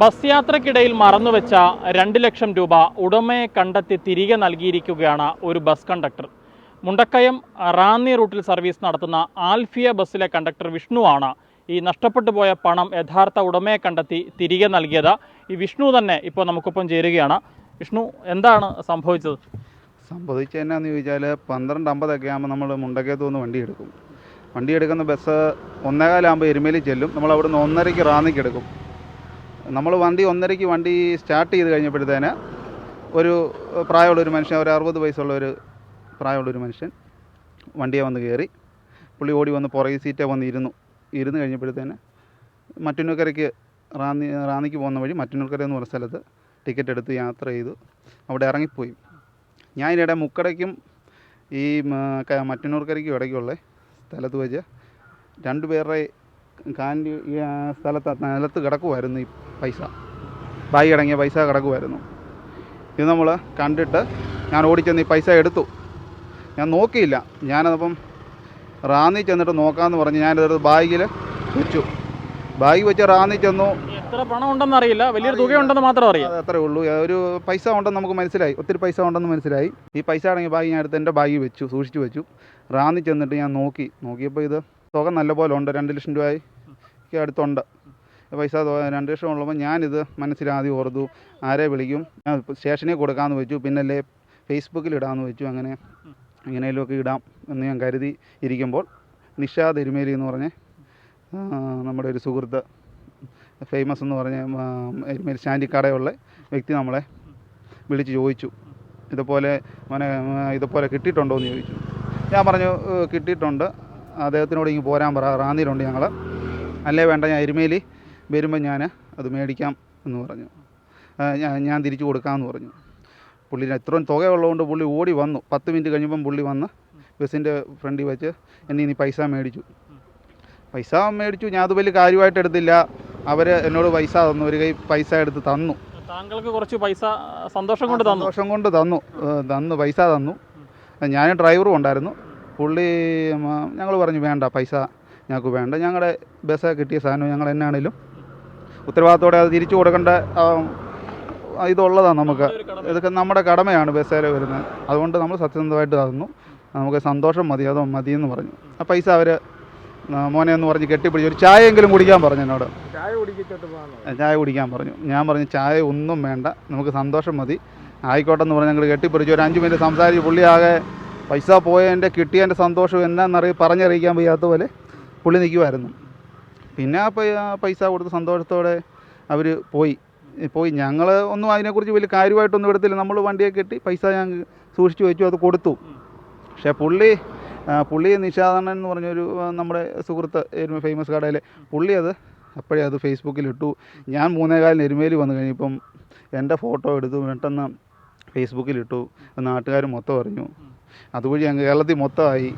Bus യാത്രക്കിടയിൽ മറന്നുവെച്ച രണ്ട് ലക്ഷം രൂപ ഉടമയെ കണ്ടെത്തി തിരികെ നൽകിയിരിക്കുകയാണ് ഒരു ബസ് കണ്ടക്ടർ. മുണ്ടക്കയം റാന്നി റൂട്ടിൽ സർവീസ് നടത്തുന്ന ആൽഫിയ ബസ്സിലെ കണ്ടക്ടർ വിഷ്ണുവാണ് ഈ നഷ്ടപ്പെട്ടു പോയ പണം യഥാർത്ഥ ഉടമയെ കണ്ടെത്തി തിരികെ നൽകിയത്. ഈ വിഷ്ണു തന്നെ ഇപ്പോൾ നമുക്കൊപ്പം ചേരുകയാണ്. വിഷ്ണു എന്താണ് സംഭവിച്ചത്? സംഭവിച്ചത് എന്നാന്ന് ചോദിച്ചാൽ പന്ത്രണ്ട് അമ്പതൊക്കെ ആകുമ്പോൾ നമ്മൾ മുണ്ടക്കയത്ത് നിന്ന് വണ്ടി എടുക്കും. വണ്ടി എടുക്കുന്ന ബസ് ഒന്നേകാലാകുമ്പോൾ എരുമേലി ചെല്ലും. നമ്മൾ അവിടുന്ന് ഒന്നരയ്ക്ക് റാന്നിക്ക് എടുക്കും. നമ്മൾ വണ്ടി ഒന്നരയ്ക്ക് വണ്ടി സ്റ്റാർട്ട് ചെയ്ത് കഴിഞ്ഞപ്പോഴത്തേന് ഒരു പ്രായമുള്ളൊരു മനുഷ്യൻ ഒരു അറുപത് വയസ്സുള്ള ഒരു പ്രായമുള്ളൊരു മനുഷ്യൻ വണ്ടിയെ വന്ന് കയറി പുള്ളി ഓടി വന്ന് പുറകെ സീറ്റേ വന്ന് ഇരുന്നു. ഇരുന്ന് കഴിഞ്ഞപ്പോഴത്തേന് മറ്റുന്നക്കരയ്ക്ക് റാന്നി റാന്നിക്ക് പോകുന്ന വഴി മറ്റുന്നക്കര എന്ന് പറഞ്ഞ സ്ഥലത്ത് ടിക്കറ്റ് എടുത്ത് യാത്ര ചെയ്തു. അവിടെ ഇറങ്ങിപ്പോയി. ഞാൻ ഇതിനിടെ മുക്കടയ്ക്കും ഈ മറ്റന്നൂർക്കരയ്ക്കും ഇടയ്ക്കുള്ള സ്ഥലത്ത് വെച്ച് രണ്ട് ആ സ്ഥലത്ത് നിലത്ത് കിടക്കുമായിരുന്നു ഈ പൈസ. ബായി അടങ്ങിയ പൈസ കിടക്കുമായിരുന്നു ഇത് നമ്മൾ കണ്ടിട്ട് ഞാൻ ഓടിച്ചെന്ന് ഈ പൈസ എടുത്തു. ഞാൻ നോക്കിയില്ല. ഞാനതപ്പം റാന്നി ചെന്നിട്ട് നോക്കാമെന്ന് പറഞ്ഞ് ഞാനിതെടുത്ത് ബാഗിൽ വെച്ചു. ബാഗ് വെച്ച് റാന്നി ചെന്നു. എത്ര പണം ഉണ്ടെന്ന് അറിയില്ല. വലിയൊരു തുകയുണ്ടെന്ന് മാത്രം അറിയാം. അത് അത്രേ ഉള്ളൂ. ഒരു പൈസ ഉണ്ടെന്ന് നമുക്ക് മനസ്സിലായി. ഒത്തിരി പൈസ ഉണ്ടെന്ന് മനസ്സിലായി. ഈ പൈസ അടങ്ങിയ ബാഗ് ഞാൻ എടുത്ത് എന്റെ ബാഗ് വെച്ചു സൂക്ഷിച്ചു വെച്ചു. റാന്നി ചെന്നിട്ട് ഞാൻ നോക്കി. നോക്കിയപ്പോൾ ഇത് തുക നല്ലപോലെ ഉണ്ട്. രണ്ട് ലക്ഷം രൂപയ്ക്ക് അടുത്തുണ്ട്. പൈസ രണ്ട് ലക്ഷം ഉള്ളപ്പോൾ ഞാനിത് മനസ്സിലാദ്യം ഓർത്തു. ആരെ വിളിക്കും? ഞാൻ സ്റ്റേഷനിൽ കൊടുക്കാമെന്ന് വെച്ചു. പിന്നല്ലേ ഫേസ്ബുക്കിൽ ഇടാമെന്ന് വെച്ചു. അങ്ങനെ എങ്ങനെയെങ്കിലുമൊക്കെ ഇടാം എന്ന് ഞാൻ കരുതി ഇരിക്കുമ്പോൾ നിഷാ തിരുമേലി എന്ന് പറഞ്ഞ് നമ്മുടെ ഒരു സുഹൃത്ത് ഫേമസ് എന്ന് പറഞ്ഞ എരുമേലി ശാന്തിക്കടയുള്ള വ്യക്തി നമ്മളെ വിളിച്ച് ചോദിച്ചു. ഇതുപോലെ മോനെ ഇതുപോലെ കിട്ടിയിട്ടുണ്ടോ എന്ന് ചോദിച്ചു. ഞാൻ പറഞ്ഞു "ഏ, കിട്ടിയിട്ടുണ്ട്. അദ്ദേഹത്തിനോട് ഇങ്ങ് പോരാൻ പറ റാന്നിയിലുണ്ട് ഞങ്ങൾ അല്ലേ വേണ്ട ഞാൻ എരുമേലി വരുമ്പോൾ ഞാൻ അത് മേടിക്കാം എന്ന് പറഞ്ഞു. ഞാൻ- തിരിച്ചു കൊടുക്കാമെന്ന് പറഞ്ഞു. പുള്ളി ഇത്രയും തുകയുള്ളതുകൊണ്ട് പുള്ളി ഓടി വന്നു. പത്ത് മിനിറ്റ് കഴിഞ്ഞപ്പം പുള്ളി വന്ന് ബസ്സിന്റെ ഫ്രണ്ടിൽ വെച്ച് എന്നെ ഇനി പൈസ മേടിച്ചു. പൈസ മേടിച്ചു. ഞാൻ അത് വലിയ കാര്യമായിട്ട് എടുത്തില്ല. അവർ എന്നോട് പൈസ തന്നു. ഒരു കൈ പൈസ എടുത്ത് തന്നു. താങ്കൾക്ക് കുറച്ച് പൈസ സന്തോഷം കൊണ്ട് തന്നു. സന്തോഷം കൊണ്ട് തന്നു. തന്നു പൈസ തന്നു. ഞാൻ ഡ്രൈവറും ഉണ്ടായിരുന്നു. പുള്ളി ഞങ്ങൾ പറഞ്ഞു വേണ്ട പൈസ ഞങ്ങൾക്ക് വേണ്ട. ഞങ്ങളുടെ ബസ് കിട്ടിയ സാധനം ഞങ്ങൾ എന്നാണേലും ഉത്തരവാദിത്തോടെ അത് തിരിച്ചു കൊടുക്കേണ്ട ഇതുള്ളതാണ് നമുക്ക്. ഇതൊക്കെ നമ്മുടെ കടമയാണ് ബസ്സേൽ വരുന്നത്. അതുകൊണ്ട് നമ്മൾ സത്യസന്ധമായിട്ട് തന്നു നമുക്ക് സന്തോഷം മതി അതോ മതി എന്ന് പറഞ്ഞു. ആ പൈസ അവർ മോനെ എന്ന് പറഞ്ഞ് കെട്ടിപ്പിടിച്ച് ഒരു ചായയെങ്കിലും കുടിക്കാൻ പറഞ്ഞു എന്നോട്. ചായ കുടിക്കാൻ പറഞ്ഞു. ഞാൻ പറഞ്ഞു ചായ ഒന്നും വേണ്ട നമുക്ക് സന്തോഷം മതി. ആയിക്കോട്ടെ എന്ന് പറഞ്ഞ് ഞങ്ങൾ കെട്ടിപ്പിടിച്ചു ഒരു അഞ്ച് മിനിറ്റ് സംസാരിച്ച് പുള്ളിയാകെ പൈസ പോയതിന്റെ കിട്ടിയതിന്റെ സന്തോഷം എന്നാന്നറിയ പറഞ്ഞറിയിക്കാൻ വയ്യാത്ത പോലെ പുള്ളി നിൽക്കുമായിരുന്നു പിന്നെ ആ പൈസ കൊടുത്ത് സന്തോഷത്തോടെ അവർ പോയി. പോയി. ഞങ്ങൾ ഒന്നും അതിനെക്കുറിച്ച് വലിയ കാര്യമായിട്ടൊന്നും എടുത്തില്ല. നമ്മൾ വണ്ടിയെ കെട്ടി പൈസ ഞാൻ സൂക്ഷിച്ചു വെച്ചു അത് കൊടുത്തു. പക്ഷേ പുള്ളി പുള്ളി നിഷാദണ്ണൻ എന്ന് പറഞ്ഞൊരു നമ്മുടെ സുഹൃത്ത് എരുമ ഫേമസ് കടയിലെ പുള്ളി അത് അപ്പോഴേ അത് ഫേസ്ബുക്കിലിട്ടു ഞാൻ മൂന്നേകാലിന് എരുമേലി വന്നു കഴിഞ്ഞപ്പം എന്റെ ഫോട്ടോ എടുത്തു പെട്ടെന്ന് ഫേസ്ബുക്കിലിട്ടു നാട്ടുകാർ മൊത്തം അറിഞ്ഞു. അതുവഴി അങ്ങ് കേരളത്തിൽ മൊത്തമായി.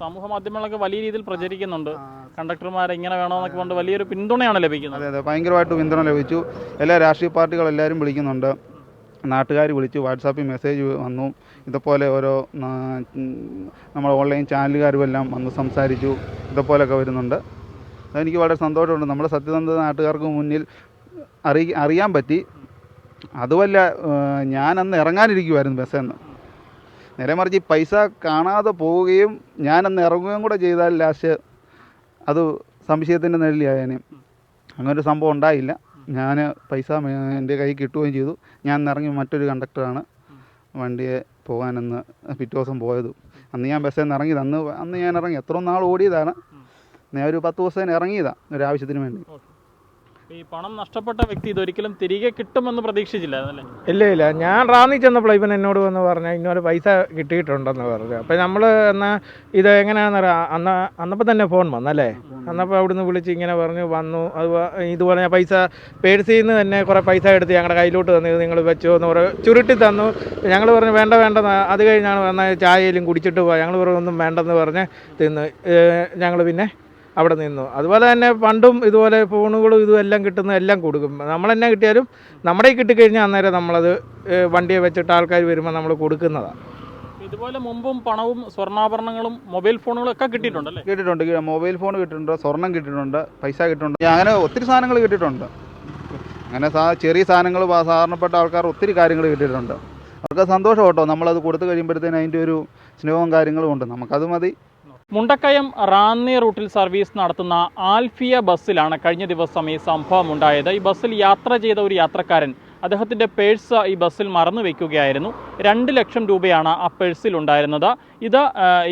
സമൂഹ മാധ്യമങ്ങളൊക്കെ വലിയ രീതിയിൽ പ്രചരിക്കുന്നുണ്ട്. കണ്ടക്ടർമാരെ ഇങ്ങനെ വേണമെന്നൊക്കെ കൊണ്ട് വലിയൊരു പിന്തുണയാണ് ലഭിക്കുന്നത്. അതെ അതെ. ഭയങ്കരമായിട്ട് പിന്തുണ ലഭിച്ചു. എല്ലാ രാഷ്ട്രീയ പാർട്ടികൾ എല്ലാവരും വിളിക്കുന്നുണ്ട്. നാട്ടുകാർ വിളിച്ചു വാട്സാപ്പിൽ മെസ്സേജ് വന്നു. ഇതുപോലെ ഓരോ നമ്മുടെ ഓൺലൈൻ ചാനലുകാരും എല്ലാം വന്ന് സംസാരിച്ചു. ഇതുപോലൊക്കെ വരുന്നുണ്ട്. അതെനിക്ക് വളരെ സന്തോഷമുണ്ട്. നമ്മുടെ സത്യസന്ധത നാട്ടുകാർക്ക് മുന്നിൽ അറി അറിയാൻ പറ്റി. അതുമല്ല ഞാൻ ഞാനന്ന് ഇറങ്ങാനിരിക്കുമായിരുന്നു ബസ്സെന്ന്. നേരെ മറിച്ച് ഈ പൈസ കാണാതെ പോവുകയും ഞാനന്ന് ഇറങ്ങുകയും കൂടെ ചെയ്താൽ ലാസ്റ്റ് അത് സംശയത്തിന്റെ നിഴലിയായേനെ അങ്ങനൊരു സംഭവം ഉണ്ടായില്ല. ഞാൻ പൈസ എന്റെ കയ്യിൽ കിട്ടുകയും ചെയ്തു. ഞാൻ ഇറങ്ങി മറ്റൊരു കണ്ടക്ടറാണ് വണ്ടിയെ പോകാനെന്ന് പിറ്റേ ദിവസം പോയത്. അന്ന് ഞാൻ ബസ്സിൽ നിന്ന് ഇറങ്ങിയത്. അന്ന് അന്ന് ഞാൻ ഇറങ്ങി. എത്ര നാൾ ഓടിയതാണ്. ഞാൻ ഒരു പത്ത് ദിവസം ഇറങ്ങിയതാണ് ഒരു ആവശ്യത്തിന് വേണ്ടി ഈ പണം നഷ്ടപ്പെട്ട വ്യക്തി ഇതൊരിക്കലും തിരികെ കിട്ടുമെന്ന് പ്രതീക്ഷിച്ചില്ല ഇല്ല ഇല്ല. ഞാൻ റാന്നി ചെന്നപ്പോൾ ഇവൻ എന്നോട് വന്ന് പറഞ്ഞ ഇന്നൊരു പൈസ കിട്ടിയിട്ടുണ്ടെന്ന് പറഞ്ഞു. അപ്പം നമ്മൾ എന്നാൽ ഇത് എങ്ങനെയാണെന്ന് പറയാം അന്ന് അന്നപ്പോൾ തന്നെ ഫോൺ വന്നല്ലേ? അന്നപ്പോൾ അവിടുന്ന് വിളിച്ച് ഇങ്ങനെ പറഞ്ഞു വന്നു. അത് ഇതുപോലെ ഞാൻ പൈസ പേഴ്സിൽ നിന്ന് തന്നെ കുറേ പൈസ എടുത്ത് ഞങ്ങളുടെ കയ്യിലോട്ട് തന്നു. നിങ്ങൾ വെച്ചു എന്ന് പറ ചുരുട്ടി തന്നു. ഞങ്ങൾ പറഞ്ഞു വേണ്ട വേണ്ട. അത് കഴിഞ്ഞാണ് വന്ന ചായയിലും കുടിച്ചിട്ട് പോകാം ഞങ്ങൾ പറഞ്ഞു ഒന്നും വേണ്ടെന്ന് പറഞ്ഞ് തിന്ന്. ഞങ്ങൾ പിന്നെ അവിടെ നിന്നു. അതുപോലെ തന്നെ പണ്ടും ഇതുപോലെ ഫോണുകളും ഇതും എല്ലാം കിട്ടുന്ന എല്ലാം കൊടുക്കും. നമ്മൾ നമ്മളെന്നെ കിട്ടിയാലും നമ്മുടെ കിട്ടിക്കഴിഞ്ഞാൽ അന്നേരം നമ്മളത് വണ്ടിയെ വെച്ചിട്ട് ആൾക്കാർ വരുമ്പോൾ നമ്മൾ കൊടുക്കുന്നതാണ് ഇതുപോലെ മുമ്പും പണവും സ്വർണാഭരണങ്ങളും മൊബൈൽ ഫോണുകളും ഒക്കെ കിട്ടിയിട്ടുണ്ടല്ലേ കിട്ടിയിട്ടുണ്ട് മൊബൈൽ ഫോൺ കിട്ടിയിട്ടുണ്ട് സ്വർണം കിട്ടിയിട്ടുണ്ട് പൈസ കിട്ടിയിട്ടുണ്ട്. അങ്ങനെ ഒത്തിരി സാധനങ്ങൾ കിട്ടിയിട്ടുണ്ട്. അങ്ങനെ സാ ചെറിയ സാധനങ്ങൾ സാധാരണപ്പെട്ട ആൾക്കാർ ഒത്തിരി കാര്യങ്ങൾ കിട്ടിയിട്ടുണ്ട്. അവർക്ക് സന്തോഷം കേട്ടോ. നമ്മളത് കൊടുത്തു കഴിയുമ്പോഴത്തേന് അതിന്റെ ഒരു സ്നേഹവും കാര്യങ്ങളും ഉണ്ട്. നമുക്കത് മതി. മുണ്ടക്കയം റാന്നി റൂട്ടിൽ സർവീസ് നടത്തുന്ന ആൽഫിയ ബസ്സിലാണ് കഴിഞ്ഞ ദിവസം ഈ സംഭവം ഉണ്ടായത്. ഈ ബസ്സിൽ യാത്ര ചെയ്ത ഒരു യാത്രക്കാരൻ അദ്ദേഹത്തിന്റെ പേഴ്സ് ഈ ബസ്സിൽ മറന്നു വയ്ക്കുകയായിരുന്നു രണ്ട് ലക്ഷം രൂപയാണ് ആ പേഴ്സിൽ ഉണ്ടായിരുന്നത്. ഇത്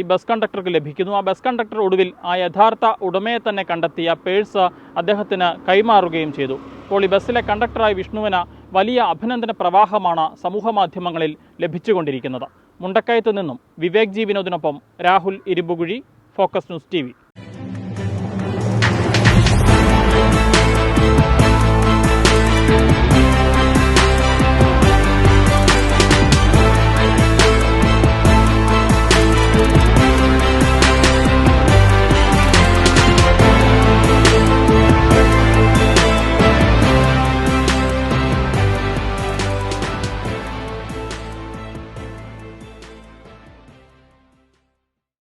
ഈ ബസ് കണ്ടക്ടർക്ക് ലഭിക്കുന്നു. ആ ബസ് കണ്ടക്ടർ ഒടുവിൽ ആ യഥാർത്ഥ ഉടമയെ തന്നെ കണ്ടെത്തി ആ പേഴ്സ് അദ്ദേഹത്തിന് കൈമാറുകയും ചെയ്തു. ഇപ്പോൾ ഈ ബസ്സിലെ കണ്ടക്ടറായ വിഷ്ണുവിന് വലിയ അഭിനന്ദന പ്രവാഹമാണ് സമൂഹ മാധ്യമങ്ങളിൽ ലഭിച്ചുകൊണ്ടിരിക്കുന്നത്. മുണ്ടക്കയത്ത് നിന്നും Vivek G വിനോദിനൊപ്പം Rahul Irumbukuzhi focus news T